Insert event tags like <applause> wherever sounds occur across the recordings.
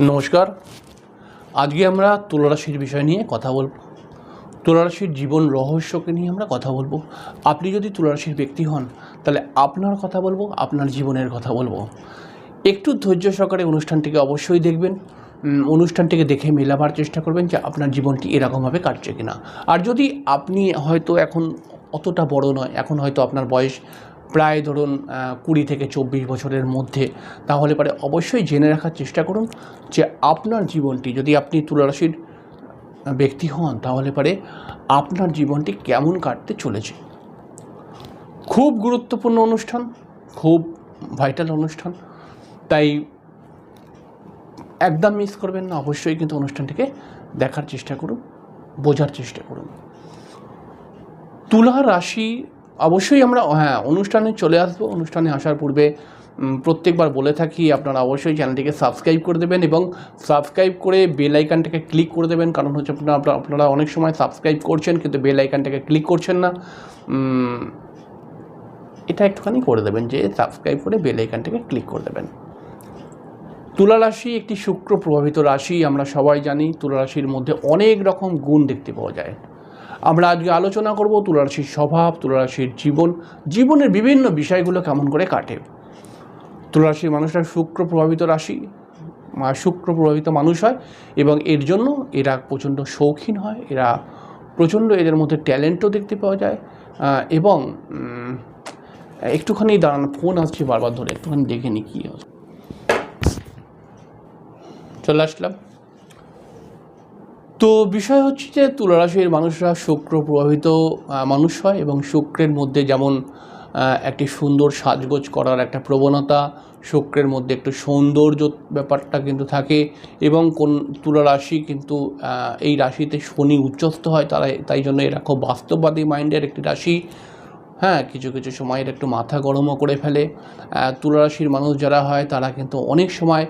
নমস্কার। আজকে আমরা তুলারাশির বিষয় নিয়ে কথা বলব। তুলারাশির জীবন রহস্যকে নিয়ে আমরা কথা বলব। আপনি যদি তুলারাশির ব্যক্তি হন, তাহলে আপনার কথা বলব, আপনার জীবনের কথা বলব। একটু ধৈর্য সহকারে অনুষ্ঠানটিকে অবশ্যই দেখবেন। অনুষ্ঠানটিকে দেখে মেলাবার চেষ্টা করবেন যে আপনার জীবনটি এরকমভাবে কাটছে কিনা। আর যদি আপনি হয়তো এখন অতটা বড় নয়, এখন হয়তো আপনার বয়স প্রায় ধরুন কুড়ি থেকে চব্বিশ বছরের মধ্যে। তাহলে পরে অবশ্যই জেনে রাখার চেষ্টা করুন যে আপনার জীবনটি, যদি আপনি তুলারাশির ব্যক্তি হন, তাহলে পরে আপনার জীবনটি কেমন কাটতে চলেছে। খুব গুরুত্বপূর্ণ অনুষ্ঠান, খুব ভাইটাল অনুষ্ঠান। তাই একদম মিস করবেন না, অবশ্যই কিন্তু অনুষ্ঠানটিকে দেখার চেষ্টা করুন, বোঝার চেষ্টা করুন। তুলা রাশি অবশ্যই আমরা হ্যাঁ অনুষ্ঠানে চলে আসব। অনুষ্ঠানে আসার পূর্বে প্রত্যেকবার বলে থাকি, আপনারা অবশ্যই চ্যানেলটিকে সাবস্ক্রাইব করে দেবেন এবং সাবস্ক্রাইব করে বেল আইকানটাকে ক্লিক করে দেবেন। কারণ হচ্ছে আপনারা আপনারা- অনেক সময় সাবস্ক্রাইব করছেন, কিন্তু বেল আইকানটাকে ক্লিক করছেন না। এটা একটুখানি করে দেবেন যে সাবস্ক্রাইব করে বেল আইকানটাকে ক্লিক করে দেবেন। তুলা রাশি একটি শুক্র প্রভাবিত রাশি, আমরা সবাই জানি। তুলা রাশির মধ্যে অনেক রকম গুণ দেখতে পাওয়া যায়। আমরা আজকে আলোচনা করব তুলা রাশির স্বভাব তুলা রাশির জীবন, জীবনের বিভিন্ন বিষয়গুলো কেমন করে কাটে। তুলা রাশির মানুষরা শুক্র প্রভাবিত রাশি শুক্র প্রভাবিত মানুষ হয় এবং এর জন্য এরা প্রচণ্ড শৌখিন হয়, এরা প্রচণ্ড এদের মধ্যে ট্যালেন্টও দেখতে পাওয়া যায় এবং একটুখানি দাঁড়ান, ফোন আসছে বারবার ধরে, একটুখানি দেখে নি কী চলে আসলাম। তো বিষয় হচ্ছে যে তুলারাশির মানুষরা শুক্র প্রভাবিত মানুষ হয় এবং শুক্রের মধ্যে যেমন একটি সুন্দর সাজগোজ করার একটা প্রবণতা, শুক্রের মধ্যে একটু সৌন্দর্য ব্যাপারটা কিন্তু থাকে এবং কোন তুলা রাশি কিন্তু এই রাশিতে শনি উচ্চস্থ হয়, তারা, তাই জন্য এরা খুব বাস্তববাদী মাইন্ডের একটি রাশি। হ্যাঁ কিছু কিছু সময় এর একটু মাথা গরমও করে ফেলে। তুলারাশির মানুষ যারা হয়, তারা কিন্তু অনেক সময়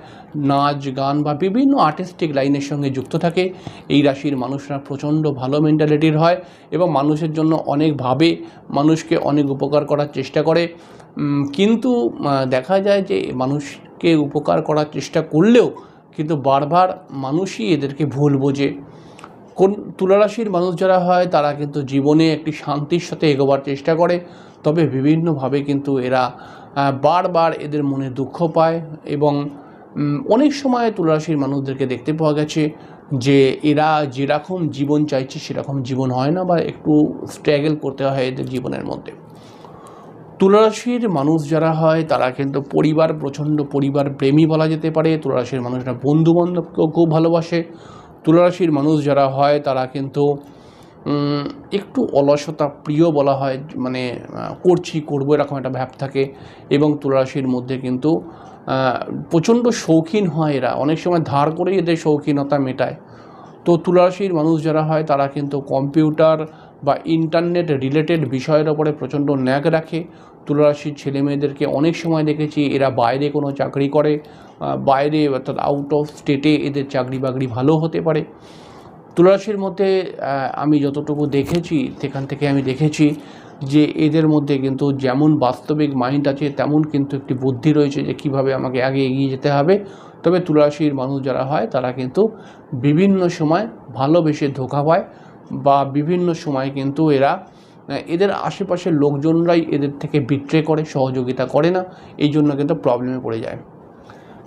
নাচ, গান বা বিভিন্ন আর্টিস্টিক লাইনের সঙ্গে যুক্ত থাকে। এই রাশির মানুষরা প্রচণ্ড ভালো মেন্টালিটির হয় এবং মানুষের জন্য অনেকভাবে মানুষকে অনেক উপকার করার চেষ্টা করে। কিন্তু দেখা যায় যে মানুষকে উপকার করার চেষ্টা করলেও কিন্তু বারবার মানুষই এদেরকে ভুল বোঝে। কোন তুলারাশির মানুষ যারা হয়, তারা কিন্তু জীবনে একটি শান্তির সাথে এগোবার চেষ্টা করে। তবে বিভিন্নভাবে কিন্তু এরা বারবার এদের মনে দুঃখ পায় এবং অনেক সময় তুলারাশির মানুষদেরকে দেখতে পাওয়া গেছে যে এরা যেরকম জীবন চাইছে, সেরকম জীবন হয় না বা একটু স্ট্রাগল করতে হয় এদের জীবনের মধ্যে। তুলারাশির মানুষ যারা হয়, তারা কিন্তু পরিবার, প্রচণ্ড পরিবার প্রেমী বলা যেতে পারে। তুলারাশির মানুষরা বন্ধু বান্ধবকেও খুব ভালোবাসে। তুলারাশির মানুষ যারা হয়, তারা কিন্তু একটু অলসতা প্রিয় বলা হয় মানে করছি, করব এরকম একটা ভাব থাকে এবং তুলারাশির মধ্যে কিন্তু প্রচণ্ড শৌখিন হয় এরা। অনেক সময় ধার করেই এদের শৌখিনতা মেটায়। তো তুলারাশির মানুষ যারা হয়, তারা কিন্তু কম্পিউটার বা ইন্টারনেট রিলেটেড বিষয়ের ওপরে প্রচণ্ড ন্যাক রাখে। তুলারাশির ছেলে মেয়েদেরকে অনেক সময় দেখেছি, এরা বাইরে কোনো চাকরি করে বাইরে অর্থাৎ আউট অফ স্টেটে এদের চাকরি বাকরি ভালো হতে পারে। তুলারাশির মধ্যে আমি যতটুকু দেখেছি, সেখান থেকে আমি দেখেছি যে এদের মধ্যে কিন্তু যেমন বাস্তবিক মাইন্ড আছে, তেমন কিন্তু একটি বুদ্ধি রয়েছে যে কীভাবে আমাকে আগে এগিয়ে যেতে হবে। তবে তুলারাশির মানুষ যারা হয়, তারা কিন্তু বিভিন্ন সময় ভালোবেসে ধোকা পায় বা বিভিন্ন সময় কিন্তু এরা এদের আশেপাশের লোকজনরাই এদের থেকে বিট্রে করে, সহযোগিতা করে না। এই জন্য কিন্তু প্রবলেমে পড়ে যায়।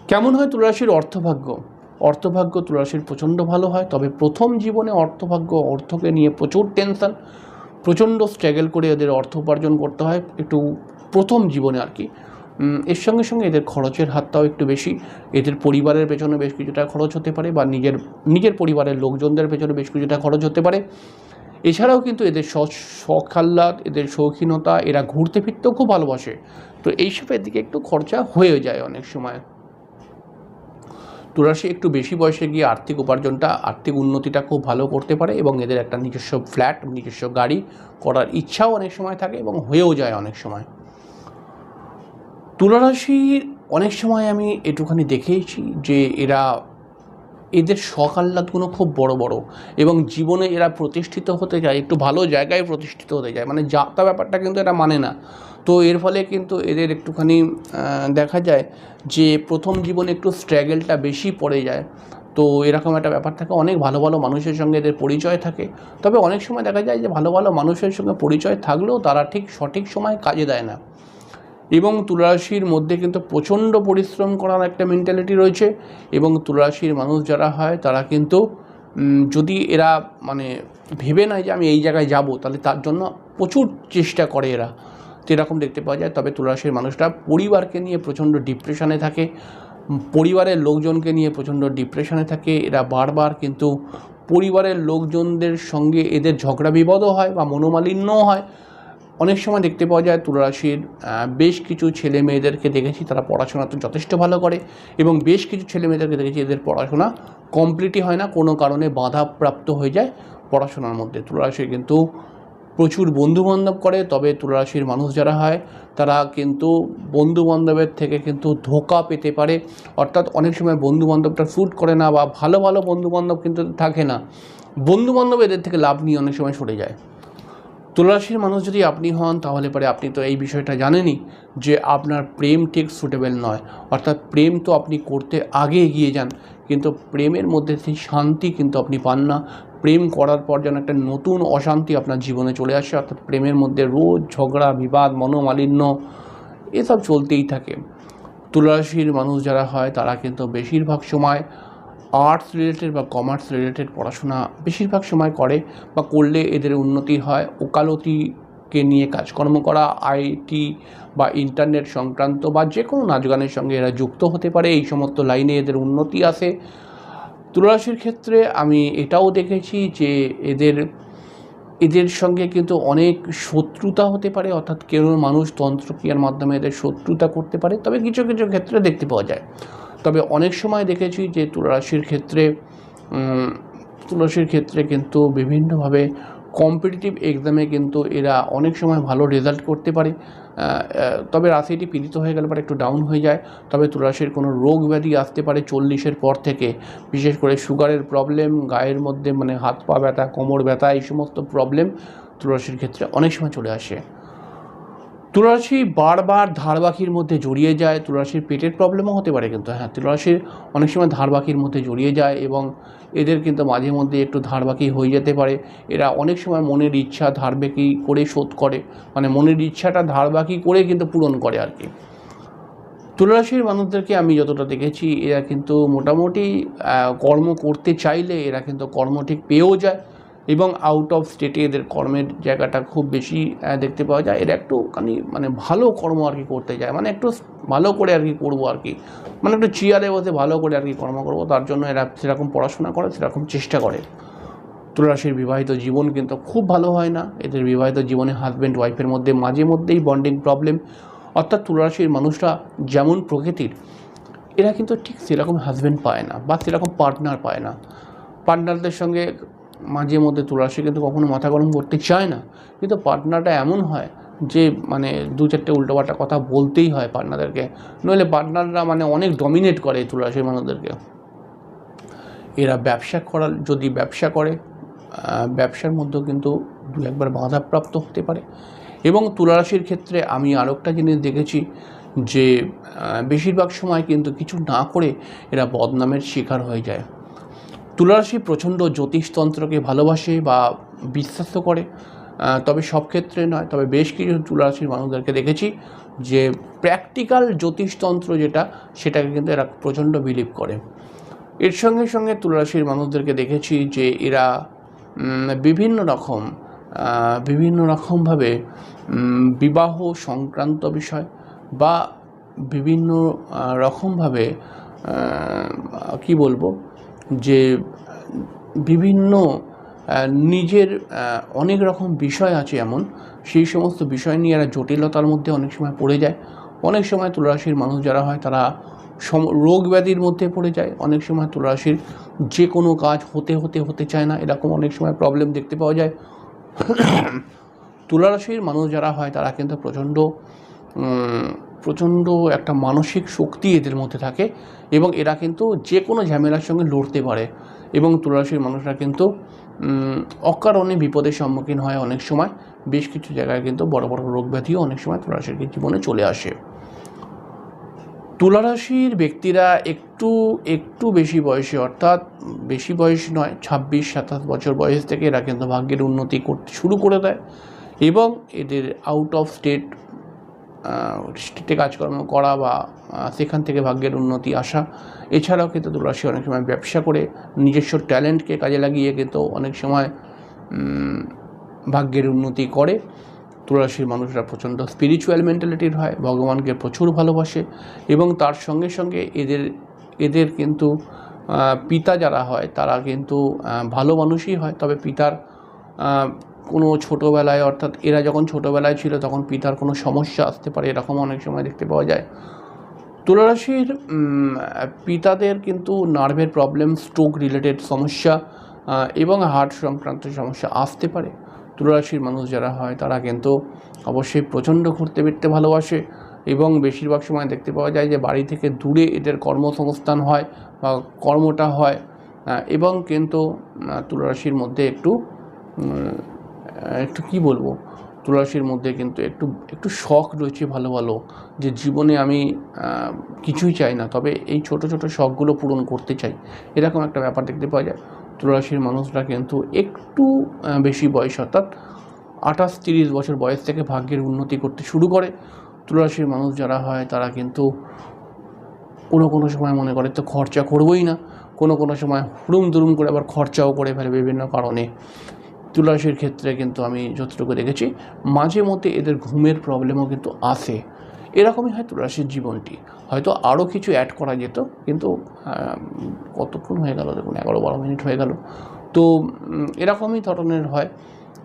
কেমন হয় তুলারাশির অর্থভাগ্য? অর্থভাগ্য তুলারাশির প্রচণ্ড ভালো হয়, তবে প্রথম জীবনে অর্থভাগ্য অর্থকে নিয়ে প্রচুর টেনশন প্রচণ্ড স্ট্রাগল করে এদের অর্থ উপার্জন করতে হয় একটু প্রথম জীবনে আর কি। এর সঙ্গে সঙ্গে এদের খরচের হাতটাও একটু বেশি। এদের পরিবারের পেছনে বেশ কিছুটা খরচ হতে পারে বা নিজের নিজের পরিবারের লোকজনদের পেছনে বেশ কিছুটা খরচ হতে পারে। এছাড়াও কিন্তু এদের স- শখ আহ্লাদ এদের শৌখিনতা, এরা ঘুরতে ফিরতেও খুব ভালোবাসে। তো এইসবের দিকে একটু খরচা হয়ে যায় অনেক সময়। তুলারাশি একটু বেশি বয়সে গিয়ে আর্থিক উপার্জনটা, আর্থিক উন্নতিটা খুব ভালো করতে পারে এবং এদের একটা নিজস্ব ফ্ল্যাট, নিজস্ব গাড়ি করার ইচ্ছাও অনেক সময় থাকে এবং হয়েও যায় অনেক সময়। তুলারাশি অনেক সময় আমি এটুখানি দেখেইছি যে এরা এদের শখ আহ্লাদগুলো খুব বড় বড়। এবং জীবনে এরা প্রতিষ্ঠিত হতে যায় একটু ভালো জায়গায় প্রতিষ্ঠিত হতে যায় মানে যাত্রা ব্যাপারটা কিন্তু এরা মানে না। তো এর ফলে কিন্তু এদের একটুখানি দেখা যায় যে প্রথম জীবনে একটু স্ট্রাগেলটা বেশি পড়ে যায়। তো এরকম একটা ব্যাপার থাকে, অনেক ভালো ভালো মানুষের সঙ্গে এদের পরিচয় থাকে। তবে অনেক সময় দেখা যায় যে ভালো ভালো মানুষের সঙ্গে পরিচয় থাকলেও তারা ঠিক সঠিক সময় কাজে দেয় না। এবং তুলারাশির মধ্যে কিন্তু প্রচণ্ড পরিশ্রম করার একটা মেন্টালিটি রয়েছে এবং তুলারাশির মানুষ যারা হয়, তারা কিন্তু যদি এরা মানে ভেবে নেয় যে আমি এই জায়গায় যাব, তাহলে তার জন্য প্রচুর চেষ্টা করে এরা। তো এরকম দেখতে পাওয়া যায়। তবে তুলারাশির মানুষরা পরিবারকে নিয়ে প্রচণ্ড ডিপ্রেশনে থাকে, পরিবারের লোকজনকে নিয়ে প্রচণ্ড ডিপ্রেশনে থাকে। এরা বারবার কিন্তু পরিবারের লোকজনদের সঙ্গে এদের ঝগড়া বিবাদও হয় বা মনোমালিন্যও হয়। অনেক সময় দেখতে পাওয়া যায় তুলারাশির বেশ কিছু ছেলে মেয়েদেরকে দেখেছি তারা পড়াশোনা তো যথেষ্ট ভালো করে এবং বেশ কিছু ছেলে মেয়েদেরকে দেখেছি এদের পড়াশোনা কমপ্লিটই হয় না, কোনো কারণে বাধাপ্রাপ্ত হয়ে যায় পড়াশোনার মধ্যে। তুলারাশি কিন্তু প্রচুর বন্ধুবান্ধব করে, তবে তুলারাশির মানুষ যারা হয়, তারা কিন্তু বন্ধুবান্ধবের থেকে কিন্তু ধোকা পেতে পারে। অর্থাৎ অনেক সময় বন্ধুবান্ধবটা শ্যুট করে না বা ভালো ভালো বন্ধুবান্ধব কিন্তু থাকে না। বন্ধুবান্ধব এদের থেকে লাভ নিয়ে অনেক সময় সরে যায়। তুলারাশির মানুষ যদি আপনি হন, তাহলে পরে আপনি তো এই বিষয়টা জানেনই যে আপনার প্রেম ঠিক সুটেবল নয়। অর্থাৎ প্রেম তো আপনি করতে আগে এগিয়ে যান, কিন্তু প্রেমের মধ্যে সেই শান্তি কিন্তু আপনি পান না। প্রেম করার পর যেন একটা নতুন অশান্তি আপনার জীবনে চলে আসে, অর্থাৎ প্রেমের মধ্যে রোজ ঝগড়া, বিবাদ, মনোমালিন্য এসব চলতেই থাকে। তুলারাশির মানুষ যারা হয়, তারা কিন্তু বেশিরভাগ সময় আর্টস রিলেটেড বা কমার্স রিলেটেড পড়াশোনা বেশিরভাগ সময় করে বা করলে এদের উন্নতি হয়। ওকালতিকে নিয়ে কাজকর্ম করা, আইটি বা ইন্টারনেট সংক্রান্ত বা যে কোনো নাচ গানের সঙ্গে এরা যুক্ত হতে পারে। এই সমস্ত লাইনে এদের উন্নতি আসে। তুলারাশির ক্ষেত্রে আমি এটাও দেখেছি যে এদের এদের সঙ্গে কিন্তু অনেক শত্রুতা হতে পারে। অর্থাৎ কেউ মানুষ তন্ত্রক্রিয়ার মাধ্যমে এদের শত্রুতা করতে পারে। তবে কিছু কিছু ক্ষেত্রে দেখতে পাওয়া যায়। তবে অনেক সময় দেখেছি যে তুলারাশির ক্ষেত্রে তুলারাশির ক্ষেত্রে কিন্তু বিভিন্নভাবে কম্পিটিটিভ এক্সামে কিন্তু এরা অনেক সময় ভালো রেজাল্ট করতে পারে। তবে রাশিটি পীড়িত হয়ে গেলে পরে একটু ডাউন হয়ে যায়। তবে তুলারাশির কোনো রোগ ব্যাধি আসতে পারে চল্লিশের পর থেকে। বিশেষ করে সুগারের প্রবলেম গায়ের মধ্যে মানে হাত পা ব্যথা, কোমর ব্যথা, এই সমস্ত প্রবলেম তুলারাশির ক্ষেত্রে অনেক সময় চলে আসে। তুলারাশি বারবার ধারবাকির মধ্যে জড়িয়ে যায় তুলারাশির পেটের প্রবলেমও হতে পারে কিন্তু হ্যাঁ তুলারাশির অনেক সময় ধারবাকির মধ্যে জড়িয়ে যায় এবং এদের কিন্তু মাঝে মধ্যে একটু ধারবাকি হয়ে যেতে পারে। এরা অনেক সময় মনের ইচ্ছা ধারবাকি করে শোধ করে মানে মনের ইচ্ছাটা ধারবাকি করে কিন্তু পূরণ করে আর কি। তুলারাশির মানুষদেরকে আমি যতটা দেখেছি, এরা কিন্তু মোটামুটি কর্ম করতে চাইলে এরা কিন্তু কর্ম ঠিক পেয়েও যায়। এবং আউট অফ স্টেটে এদের কর্মের জায়গাটা খুব বেশি দেখতে পাওয়া যায়। এরা একটু একটুখানি মানে ভালো কর্ম আর কি করতে যায়। মানে একটু ভালো করে আর কি করব আর কি। মানে একটু চেয়ারে বসে ভালো করে আর কি কর্ম করব। তার জন্য এরা সেরকম পড়াশোনা করে, সেরকম চেষ্টা করে। তুলারাশির বিবাহিত জীবন কিন্তু খুব ভালো হয় না। এদের বিবাহিত জীবনে হাজব্যান্ড ওয়াইফের মধ্যে মাঝে মধ্যেই বন্ডিং প্রবলেম অর্থাৎ তুলারাশির মানুষরা যেমন প্রকৃতির, এরা কিন্তু ঠিক সেরকম হাজব্যান্ড পায় না বা সেরকম পার্টনার পায় না। পার্টনারদের সঙ্গে মাঝে মধ্যে তুলারাশি কিন্তু কখনো মাথা গরম করতে চায় না। কিন্তু পার্টনারটা এমন হয় যে মানে দু চারটে উল্টোপাল্টা কথা বলতেই হয় পার্টনারদেরকে নইলে পার্টনাররা মানে অনেক ডমিনেট করে তুলারাশির মানুষদেরকে। এরা ব্যবসা করার, যদি ব্যবসা করে ব্যবসার মধ্যেও কিন্তু দু একবার বাধাপ্রাপ্ত হতে পারে। এবং তুলারাশির ক্ষেত্রে আমি আরও একটা জিনিস দেখেছি যে বেশিরভাগ সময় কিন্তু কিছু না করে এরা বদনামের শিকার হয়ে যায়। তুলারাশি প্রচণ্ড জ্যোতিষতন্ত্রকে ভালোবাসে বা বিশ্বাস করে তবে সব ক্ষেত্রে নয়, তবে বেশ কিছু তুলারাশির মানুষদেরকে দেখেছি যে প্র্যাকটিক্যাল জ্যোতিষতন্ত্র যেটা, সেটাকে কিন্তু এরা প্রচণ্ড বিলিভ করে। এর সঙ্গে সঙ্গে তুলারাশির মানুষদেরকে দেখেছি যে এরা বিভিন্ন রকম বিভিন্ন রকমভাবে বিবাহ সংক্রান্ত বিষয় বা বিভিন্ন রকমভাবে কি বলব যে, বিভিন্ন নিজের অনেক রকম বিষয় আছে এমন। সেই সমস্ত বিষয় নিয়ে এরা জটিলতার মধ্যে অনেক সময় পড়ে যায়। অনেক সময় তুলারাশির মানুষ যারা হয়, তারা সম, রোগ ব্যাধির মধ্যে পড়ে যায়। অনেক সময় তুলারাশির যে কোনো কাজ হতে হতে হতে চায় না। এরকম অনেক সময় প্রবলেম দেখতে পাওয়া যায়। <coughs> তুলারাশির মানুষ যারা হয়, তারা কিন্তু প্রচণ্ড প্রচণ্ড একটা মানসিক শক্তি এদের মধ্যে থাকে এবং এরা কিন্তু যে কোনো ঝামেলার সঙ্গে লড়তে পারে এবং তুলারাশির মানুষরা কিন্তু অকারণে বিপদের সম্মুখীন হয় অনেক সময়। বেশ কিছু জায়গায় কিন্তু বড় বড় রোগ ব্যাধিও অনেক সময় তুলারাশির জীবনে চলে আসে। তুলারাশির ব্যক্তিরা একটু একটু বেশি বয়সে, অর্থাৎ বেশি বয়স নয়, ছাব্বিশ, সাতাশ বছর বয়স থেকে এরা কিন্তু ভাগ্যের উন্নতি করতে শুরু করে দেয় এবং এদের আউট অফ স্টেট স্টেটে কাজকর্ম করা বা সেখান থেকে ভাগ্যের উন্নতি আসা। এছাড়াও কিন্তু তুলারাশি অনেক সময় ব্যবসা করে নিজস্ব ট্যালেন্টকে কাজে লাগিয়ে কিন্তু অনেক সময় ভাগ্যের উন্নতি করে। তুলারাশির মানুষরা প্রচণ্ড স্পিরিচুয়াল মেন্টালিটির হয়, ভগবানকে প্রচুর ভালোবাসে এবং তার সঙ্গে সঙ্গে এদের এদের কিন্তু পিতা যারা হয় তারা কিন্তু ভালো মানুষই হয়। তবে পিতার কোনো ছোটোবেলায়, অর্থাৎ এরা যখন ছোটোবেলায় ছিল, তখন পিতার কোনো সমস্যা আসতে পারে, এরকম অনেক সময় দেখতে পাওয়া যায়। তুলারাশির পিতাদের কিন্তু নার্ভের প্রবলেম স্ট্রোক রিলেটেড সমস্যা এবং হার্ট সংক্রান্ত সমস্যা আসতে পারে। তুলারাশির মানুষ যারা হয়, তারা কিন্তু অবশ্যই প্রচণ্ড ঘুরতে ফিরতে ভালোবাসে, এবং বেশিরভাগ সময় দেখতে পাওয়া যায় যে, বাড়ি থেকে দূরে এদের কর্মসংস্থান হয় বা কর্মটা হয় এবং কিন্তু তুলারাশির মধ্যে একটু একটু কি বলব? তুলারাশির মধ্যে কিন্তু একটু একটু শখ রয়েছে ভালো ভালো, যে জীবনে আমি কিছুই চাই না। তবে এই ছোট ছোট শখগুলো পূরণ করতে চাই। এরকম একটা ব্যাপার দেখতে পাওয়া যায়। তুলারাশির মানুষরা কিন্তু একটু বেশি বয়স, অর্থাৎ আঠাশ, তিরিশ বছর বয়স থেকে ভাগ্যের উন্নতি করতে শুরু করে। তুলারাশির মানুষ যারা হয়, তারা কিন্তু কোনো কোনো সময় মনে করে, তো খরচা করবোই না। কোনো কোনো সময় হুড়ুম দুরুম করে আবার খরচাও করে ফেলে বিভিন্ন কারণে। তুলারাশির ক্ষেত্রে কিন্তু আমি যতটুকু দেখেছি, মাঝে মধ্যে এদের ঘুমের প্রবলেমও কিন্তু আসে। এরকমই হয় তুলারাশির জীবনটি। হয়তো আরও কিছু অ্যাড করা যেত, কিন্তু কতক্ষণ হয়ে গেল দেখুন, এগারো বারো মিনিট হয়ে গেল। তো এরকমই ধরনের হয়।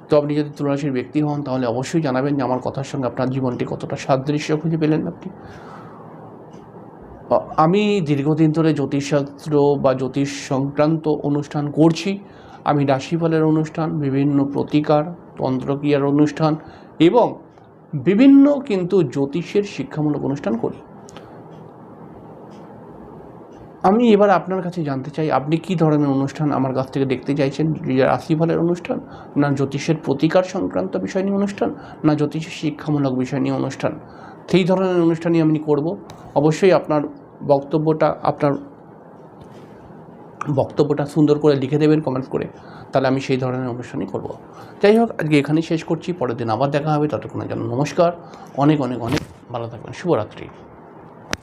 তো আপনি যদি তুলারাশির ব্যক্তি হন, তাহলে অবশ্যই জানাবেন যে আমার কথার সঙ্গে আপনার জীবনটি কতটা সাদৃশ্য খুঁজে পেলেন আপনি। আমি দীর্ঘদিন ধরে জ্যোতিষশাস্ত্র বা জ্যোতিষ সংক্রান্ত অনুষ্ঠান করছি। আমি রাশিফলের অনুষ্ঠান, বিভিন্ন প্রতিকার, তন্ত্রক্রিয়ার অনুষ্ঠান এবং বিভিন্ন কিন্তু জ্যোতিষের শিক্ষামূলক অনুষ্ঠান করি। আমি এবার আপনার কাছে জানতে চাই, আপনি কি ধরনের অনুষ্ঠান আমার কাছ থেকে দেখতে চাইছেন? রাশিফলের অনুষ্ঠান? না জ্যোতিষের প্রতিকার সংক্রান্ত বিষয় নিয়ে অনুষ্ঠান? না জ্যোতিষের শিক্ষামূলক বিষয় নিয়ে অনুষ্ঠান? সেই ধরনের অনুষ্ঠানই আমি করব। অবশ্যই আপনার বক্তব্যটা, আপনার বক্তব্যটা সুন্দর করে লিখে দেবেন কমেন্ট করে। তাহলে আমি সেই ধরনের অনুষ্ঠানই করব। যাই হোক, আজকে এখানেই শেষ করছি। পরের দিন আবার দেখা হবে। ততক্ষণের জন্য নমস্কার। অনেক অনেক অনেক ভালো থাকবেন। শুভরাত্রি।